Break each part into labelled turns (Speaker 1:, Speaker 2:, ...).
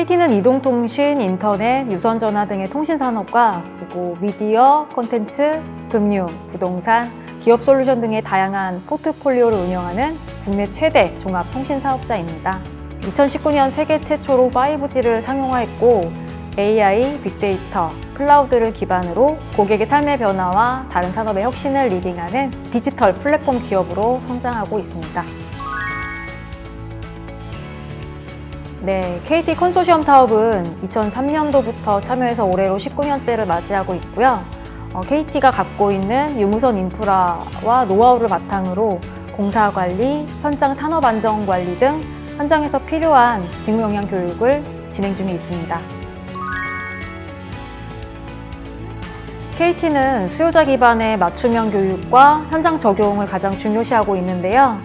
Speaker 1: KT는 이동통신, 인터넷, 유선전화 등의 통신산업과 그리고 미디어, 콘텐츠, 금융, 부동산, 기업 솔루션 등의 다양한 포트폴리오를 운영하는 국내 최대 종합 통신 사업자입니다. 2019년 세계 최초로 5G를 상용화했고 AI, 빅데이터, 클라우드를 기반으로 고객의 삶의 변화와 다른 산업의 혁신을 리딩하는 디지털 플랫폼 기업으로 성장하고 있습니다. 네, KT 컨소시엄 사업은 2003년도부터 참여해서 올해로 19년째를 맞이하고 있고요. 어, KT가 갖고 있는 유무선 인프라와 노하우를 바탕으로 공사 관리, 현장 산업 안정 관리 등 현장에서 필요한 직무 역량 교육을 진행 중에 있습니다. KT는 수요자 기반의 맞춤형 교육과 현장 적용을 가장 중요시하고 있는데요.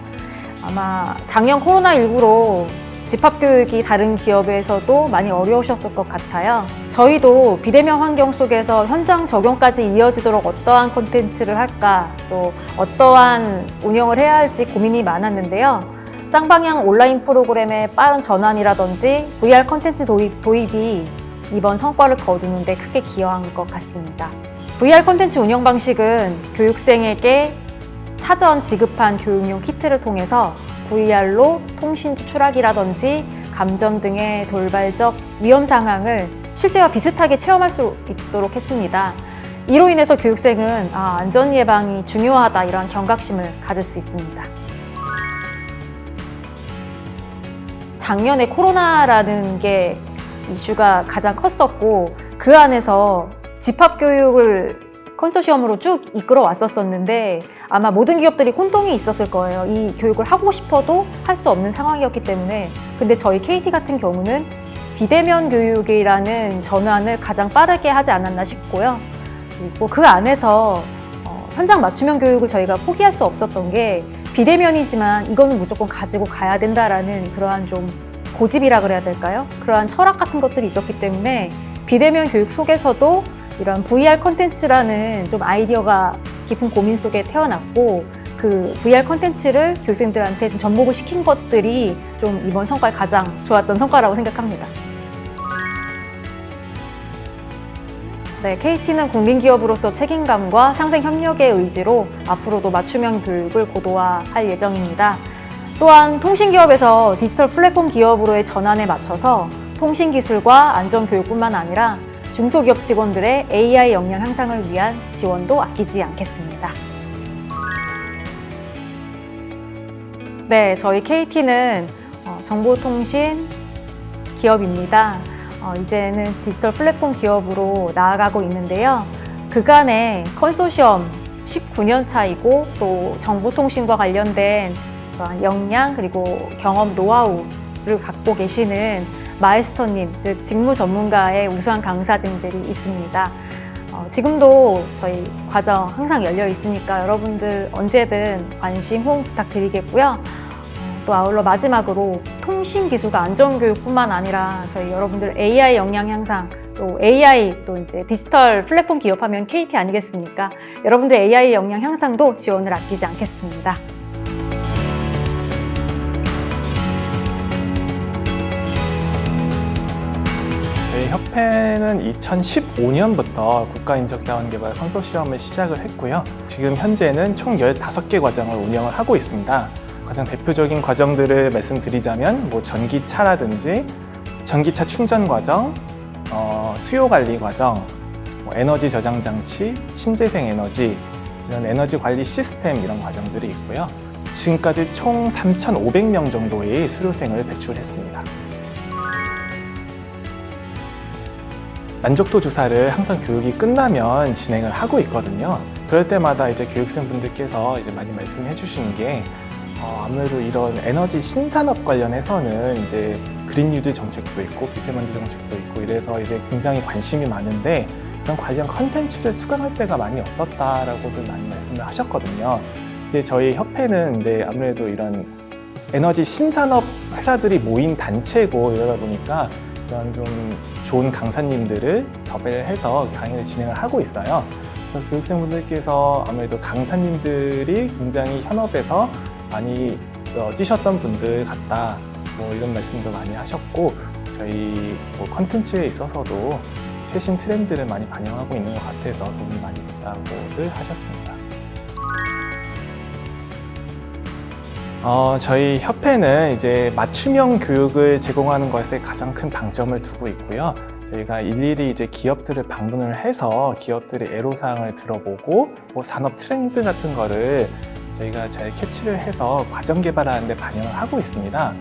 Speaker 1: 아마 작년 코로나19로 집합교육이 다른 기업에서도 많이 어려우셨을 것 같아요. 저희도 비대면 환경 속에서 현장 적용까지 이어지도록 어떠한 콘텐츠를 할까, 또 어떠한 운영을 해야 할지 고민이 많았는데요. 쌍방향 온라인 프로그램의 빠른 전환이라든지 VR 콘텐츠 도입, 도입이 이번 성과를 거두는데 크게 기여한 것 같습니다. VR 콘텐츠 운영 방식은 교육생에게 사전 지급한 교육용 키트를 통해서 VR로 통신 추락이라든지 감전 등의 돌발적 위험 상황을 실제와 비슷하게 체험할 수 있도록 했습니다. 이로 인해서 교육생은 아, 안전 예방이 중요하다 이런 경각심을 가질 수 있습니다. 작년에 코로나라는 게 이슈가 가장 컸었고 그 안에서 집합 교육을 컨소시엄으로 쭉 이끌어 왔었었는데 아마 모든 기업들이 혼동이 있었을 거예요. 이 교육을 하고 싶어도 할 수 없는 상황이었기 때문에 근데 저희 KT 같은 경우는 비대면 교육이라는 전환을 가장 빠르게 하지 않았나 싶고요. 그리고 그 안에서 어, 현장 맞춤형 교육을 저희가 포기할 수 없었던 게 비대면이지만 이거는 무조건 가지고 가야 된다라는 그러한 좀 고집이라 그래야 될까요? 그러한 철학 같은 것들이 있었기 때문에 비대면 교육 속에서도 이런 VR 컨텐츠라는 좀 아이디어가 깊은 고민 속에 태어났고 그 VR 컨텐츠를 교생들한테 좀 접목을 시킨 것들이 좀 이번 성과에 가장 좋았던 성과라고 생각합니다. 네, KT는 국민기업으로서 책임감과 상생 협력의 의지로 앞으로도 맞춤형 교육을 고도화할 예정입니다. 또한 통신기업에서 디지털 플랫폼 기업으로의 전환에 맞춰서 통신기술과 안전교육뿐만 아니라 중소기업 직원들의 AI 역량 향상을 위한 지원도 아끼지 않겠습니다. 네, 저희 KT는 어, 정보통신 기업입니다. 어, 이제는 디지털 플랫폼 기업으로 나아가고 있는데요. 그간의 컨소시엄 19년 차이고 또 정보통신과 관련된 역량 그리고 경험 노하우를 갖고 계시는 마에스터님, 즉 직무 전문가의 우수한 강사진들이 있습니다. 어, 지금도 저희 과정 항상 열려 있으니까 여러분들 언제든 관심 호응 부탁드리겠고요. 어, 또 아울러 마지막으로 통신 기술과 안전교육뿐만 아니라 저희 여러분들 AI 역량 향상 또 AI 또 이제 디지털 플랫폼 기업하면 KT 아니겠습니까? 여러분들 AI 역량 향상도 지원을 아끼지 않겠습니다.
Speaker 2: 협회는 2015년부터 국가인적자원개발 컨소시엄을 시작을 했고요. 지금 현재는 총 15개 과정을 운영을 하고 있습니다. 가장 대표적인 과정들을 말씀드리자면 뭐 전기차라든지 전기차 충전 과정, 어, 수요 관리 과정, 뭐 에너지 저장 장치, 신재생 에너지 이런 에너지 관리 시스템 이런 과정들이 있고요. 지금까지 총 3,500명 정도의 수료생을 배출했습니다. 만족도 조사를 항상 교육이 끝나면 진행을 하고 있거든요. 그럴 때마다 이제 교육생분들께서 이제 많이 말씀해 주시는 게 어, 아무래도 이런 에너지 신산업 관련해서는 이제 그린 뉴딜 정책도 있고 미세먼지 정책도 있고 이래서 이제 굉장히 관심이 많은데 그런 관련 컨텐츠를 수강할 때가 많이 없었다라고도 많이 말씀을 하셨거든요. 이제 저희 협회는 근데 아무래도 이런 에너지 신산업 회사들이 모인 단체고 이러다 보니까 이런 좀 좋은 강사님들을 섭외를 해서 강의를 진행을 하고 있어요. 그래서 교육생분들께서 아무래도 강사님들이 굉장히 현업에서 많이 어, 뛰셨던 분들 같다. 뭐 이런 말씀도 많이 하셨고 저희 뭐 컨텐츠에 있어서도 최신 트렌드를 많이 반영하고 있는 것 같아서 도움이 많이 됐다고들 하셨습니다. 어, 저희 협회는 이제 맞춤형 교육을 제공하는 것에 가장 큰 방점을 두고 있고요. 저희가 일일이 이제 기업들을 방문을 해서 기업들의 애로사항을 들어보고 뭐 산업 트렌드 같은 거를 저희가 잘 캐치를 해서 과정 개발하는 데 반영을 하고 있습니다.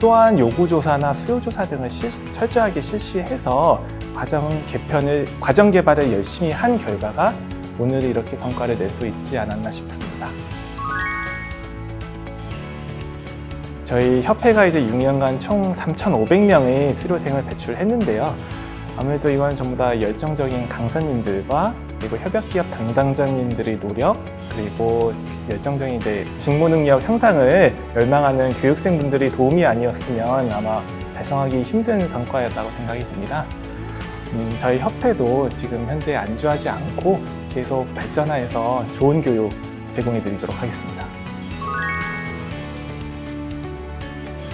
Speaker 2: 또한 요구조사나 수요조사 등을 실- 철저하게 실시해서 과정 개편을, 과정 개발을 열심히 한 결과가 오늘 이렇게 성과를 낼 수 있지 않았나 싶습니다. 저희 협회가 이제 6년간 총 3,500명의 수료생을 배출했는데요. 아무래도 이건 전부 다 열정적인 강사님들과 그리고 협약기업 담당자님들의 노력 그리고 열정적인 이제 직무 능력 향상을 열망하는 교육생분들의 도움이 아니었으면 아마 달성하기 힘든 성과였다고 생각이 듭니다. 음, 저희 협회도 지금 현재 안주하지 않고 계속 발전해서 좋은 교육 제공해 드리도록 하겠습니다.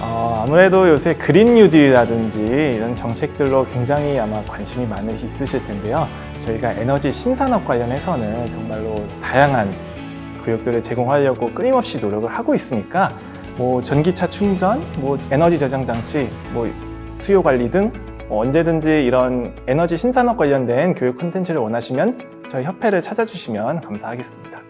Speaker 2: 어, 아무래도 요새 그린 뉴딜이라든지 이런 정책들로 굉장히 아마 관심이 많으 있으실 텐데요. 저희가 에너지 신산업 관련해서는 정말로 다양한 교육들을 제공하려고 끊임없이 노력을 하고 있으니까 뭐 전기차 충전, 뭐 에너지 저장 장치, 뭐 수요 관리 등뭐 언제든지 이런 에너지 신산업 관련된 교육 콘텐츠를 원하시면 저희 협회를 찾아주시면 감사하겠습니다.